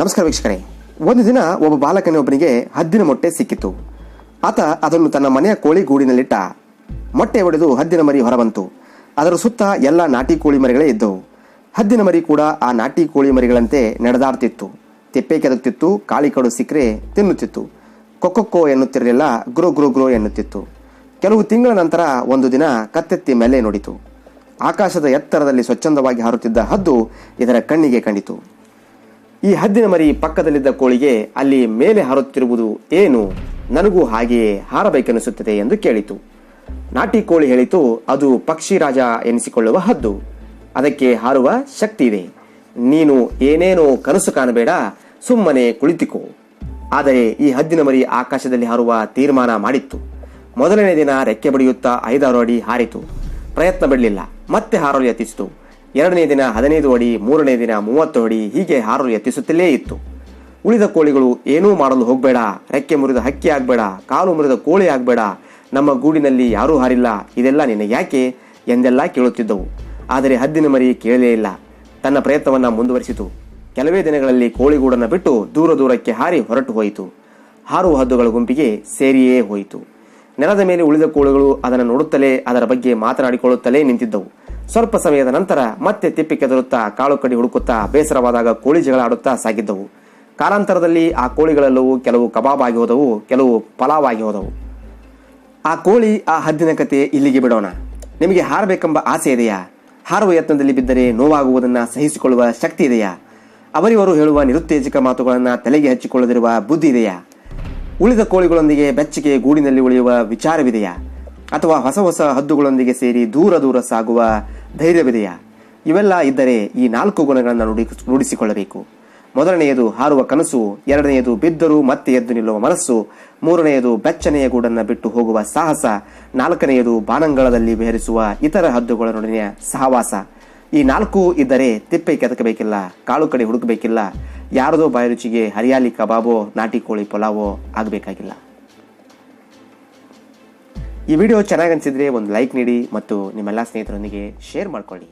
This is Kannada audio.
ನಮಸ್ಕಾರ ವೀಕ್ಷಕರೇ. ಒಂದು ದಿನ ಒಬ್ಬ ಬಾಲಕನೊಬ್ಬನಿಗೆ ಹದ್ದಿನ ಮೊಟ್ಟೆ ಸಿಕ್ಕಿತು. ಆತ ಅದನ್ನು ತನ್ನ ಮನೆಯ ಕೋಳಿ ಗೂಡಿನಲ್ಲಿಟ್ಟ ಮೊಟ್ಟೆ ಒಡೆದು ಹದ್ದಿನ ಮರಿ ಹೊರಬಂತು. ಅದರ ಸುತ್ತ ಎಲ್ಲ ನಾಟಿ ಕೋಳಿ ಮರಿಗಳೇ ಇದ್ದವು. ಹದ್ದಿನ ಮರಿ ಕೂಡ ಆ ನಾಟಿ ಕೋಳಿ ಮರಿಗಳಂತೆ ನಡೆದಾಡ್ತಿತ್ತು. ತಿಪ್ಪೆ ಕೆದಕ್ತಿತ್ತು, ಕಾಳಿ ಕಡು ಸಿಕ್ಕರೆ ತಿನ್ನುತ್ತಿತ್ತು. ಕೊಕ್ಕೊಕ್ಕೋ ಎನ್ನುತ್ತಿರಲಿಲ್ಲ, ಗ್ರೋ ಗ್ರೋ ಗ್ರೋ ಎನ್ನುತ್ತಿತ್ತು. ಕೆಲವು ತಿಂಗಳ ನಂತರ ಒಂದು ದಿನ ಕತ್ತೆತ್ತಿ ಮೇಲೆ ನೋಡಿತು. ಆಕಾಶದ ಎತ್ತರದಲ್ಲಿ ಸ್ವಚ್ಛಂದವಾಗಿ ಹಾರುತ್ತಿದ್ದ ಹದ್ದು ಇದರ ಕಣ್ಣಿಗೆ ಕಂಡಿತು. ಈ ಹದ್ದಿನ ಮರಿ ಪಕ್ಕದಲ್ಲಿದ್ದ ಕೋಳಿಗೆ ಅಲ್ಲಿ ಮೇಲೆ ಹಾರುತ್ತಿರುವುದು ಏನು? ನನಗೂ ಹಾಗೆಯೇ ಹಾರಬೇಕೆನಿಸುತ್ತದೆ ಎಂದು ಕೇಳಿತು. ನಾಟಿ ಕೋಳಿ ಹೇಳಿತು, ಅದು ಪಕ್ಷಿ ರಾಜ ಎನಿಸಿಕೊಳ್ಳುವ ಹದ್ದು. ಅದಕ್ಕೆ ಹಾರುವ ಶಕ್ತಿ ಇದೆ ನೀನು ಏನೇನೋ ಕನಸು ಕಾಣಬೇಡ, ಸುಮ್ಮನೆ ಕುಳಿತಿಕೋ. ಆದರೆ ಈ ಹದ್ದಿನ ಮರಿ ಆಕಾಶದಲ್ಲಿ ಹಾರುವ ತೀರ್ಮಾನ ಮಾಡಿತ್ತು. ಮೊದಲನೇ ದಿನ ರೆಕ್ಕೆ ಬಡಿಯುತ್ತಾ ಐದಾರು ಅಡಿ ಹಾರಿತು. ಪ್ರಯತ್ನ ಬಿಡಲಿಲ್ಲ. ಮತ್ತೆ ಹಾರಲು ಯತ್ನಿಸಿತು. ಎರಡನೇ ದಿನ ಹದಿನೈದು ಅಡಿ, ಮೂರನೇ ದಿನ ಮೂವತ್ತು ಅಡಿ ಹೀಗೆ ಹಾರಲು ಯತ್ನಿಸುತ್ತಲೇ ಇತ್ತು. ಉಳಿದ ಕೋಳಿಗಳು ಏನೂ ಮಾಡಲು ಹೋಗಬೇಡ, ರೆಕ್ಕೆ ಮುರಿದ ಹಕ್ಕಿ ಆಗಬೇಡ, ಕಾಲು ಮುರಿದ ಕೋಳಿ ಆಗಬೇಡ, ನಮ್ಮ ಗೂಡಿನಲ್ಲಿ ಯಾರೂ ಹಾರಿಲ್ಲ, ಇದೆಲ್ಲ ನಿನ್ನ ಯಾಕೆ ಎಂದೆಲ್ಲ ಕೇಳುತ್ತಿದ್ದವು. ಆದರೆ ಹದ್ದಿನ ಮರಿ ಕೇಳಲೇ ಇಲ್ಲ. ತನ್ನ ಪ್ರಯತ್ನವನ್ನು ಮುಂದುವರಿಸಿತು. ಕೆಲವೇ ದಿನಗಳಲ್ಲಿ ಕೋಳಿಗೂಡನ್ನು ಬಿಟ್ಟು ದೂರ ದೂರಕ್ಕೆ ಹಾರಿ ಹೊರಟು ಹೋಯಿತು. ಹಾರುವ ಹದ್ದುಗಳ ಗುಂಪಿಗೆ ಸೇರಿಯೇ ಹೋಯಿತು. ನೆಲದ ಮೇಲೆ ಉಳಿದ ಕೋಳಿಗಳು ಅದನ್ನು ನೋಡುತ್ತಲೇ ಅದರ ಬಗ್ಗೆ ಮಾತನಾಡಿಕೊಳ್ಳುತ್ತಲೇ ನಿಂತಿದ್ದವು. ಸ್ವಲ್ಪ ಸಮಯದ ನಂತರ ಮತ್ತೆ ತಿಪ್ಪಿ ಕೆದರುತ್ತಾ ಕಾಳು ಕಡಿ ಹುಡುಕುತ್ತಾ ಬೇಸರವಾದಾಗ ಕೋಳಿ ಜಗಳ ಆಡುತ್ತಾ ಸಾಗಿದ್ದವು. ಕಾಲಾಂತರದಲ್ಲಿ ಆ ಕೋಳಿಗಳೆಲ್ಲವೂ ಕೆಲವು ಕಬಾಬ್ ಆಗಿ ಹೋದವು, ಕೆಲವು ಪಲಾವ್ ಆಗಿ ಹೋದವು. ಆ ಕೋಳಿ ಆ ಹದ್ದಿನ ಕತೆ ಇಲ್ಲಿಗೆ ಬಿಡೋಣ. ನಿಮಗೆ ಹಾರಬೇಕೆಂಬ ಆಸೆ ಇದೆಯಾ? ಹಾರುವ ಯತ್ನದಲ್ಲಿ ಬಿದ್ದರೆ ನೋವಾಗುವುದನ್ನು ಸಹಿಸಿಕೊಳ್ಳುವ ಶಕ್ತಿ ಇದೆಯಾ? ಅವರಿವರು ಹೇಳುವ ನಿರುತ್ತೇಜಕ ಮಾತುಗಳನ್ನು ತಲೆಗೆ ಹಚ್ಚಿಕೊಳ್ಳದಿರುವ ಬುದ್ಧಿ ಇದೆಯಾ? ಉಳಿದ ಕೋಳಿಗಳೊಂದಿಗೆ ಬೆಚ್ಚಗೆ ಗೂಡಿನಲ್ಲಿ ಉಳಿಯುವ ವಿಚಾರವಿದೆಯಾ? ಅಥವಾ ಹೊಸ ಹೊಸ ಹದ್ದುಗಳೊಂದಿಗೆ ಸೇರಿ ದೂರ ದೂರ ಸಾಗುವ ಧೈರ್ಯವಿದೆಯಾ? ಇವೆಲ್ಲ ಇದ್ದರೆ ಈ ನಾಲ್ಕು ಗುಣಗಳನ್ನು ನುಡಿ ರೂಢಿಸಿಕೊಳ್ಳಬೇಕು. ಮೊದಲನೆಯದು ಹಾರುವ ಕನಸು, ಎರಡನೆಯದು ಬಿದ್ದರೂ ಮತ್ತೆ ಎದ್ದು ನಿಲ್ಲುವ ಮನಸ್ಸು, ಮೂರನೆಯದು ಬೆಚ್ಚನೆಯ ಗೂಡನ್ನು ಬಿಟ್ಟು ಹೋಗುವ ಸಾಹಸ, ನಾಲ್ಕನೆಯದು ಬಾನಂಗಳದಲ್ಲಿ ವಿಹರಿಸುವ ಇತರ ಹದ್ದುಗಳೊಡನೆಯ ಸಹವಾಸ. ಈ ನಾಲ್ಕು ಇದ್ದರೆ ತಿಪ್ಪೆ ಕೆದಕಬೇಕಿಲ್ಲ, ಕಾಳು ಕಡೆ ಹುಡುಕಬೇಕಿಲ್ಲ, ಯಾರದೋ ಬಾಯರುಚಿಗೆ ಹರಿಯಾಲಿ ಕಬಾಬೋ, ನಾಟಿ ಕೋಳಿ ಪಲಾವೋ ಆಗಬೇಕಾಗಿಲ್ಲ. ಈ ವಿಡಿಯೋ ಚೆನ್ನಾಗಿ ಅನಿಸಿದ್ರೆ ಒಂದು ಲೈಕ್ ನೀಡಿ ಮತ್ತು ನಿಮ್ಮೆಲ್ಲ ಸ್ನೇಹಿತರೊಂದಿಗೆ ಶೇರ್ ಮಾಡ್ಕೊಳ್ಳಿ.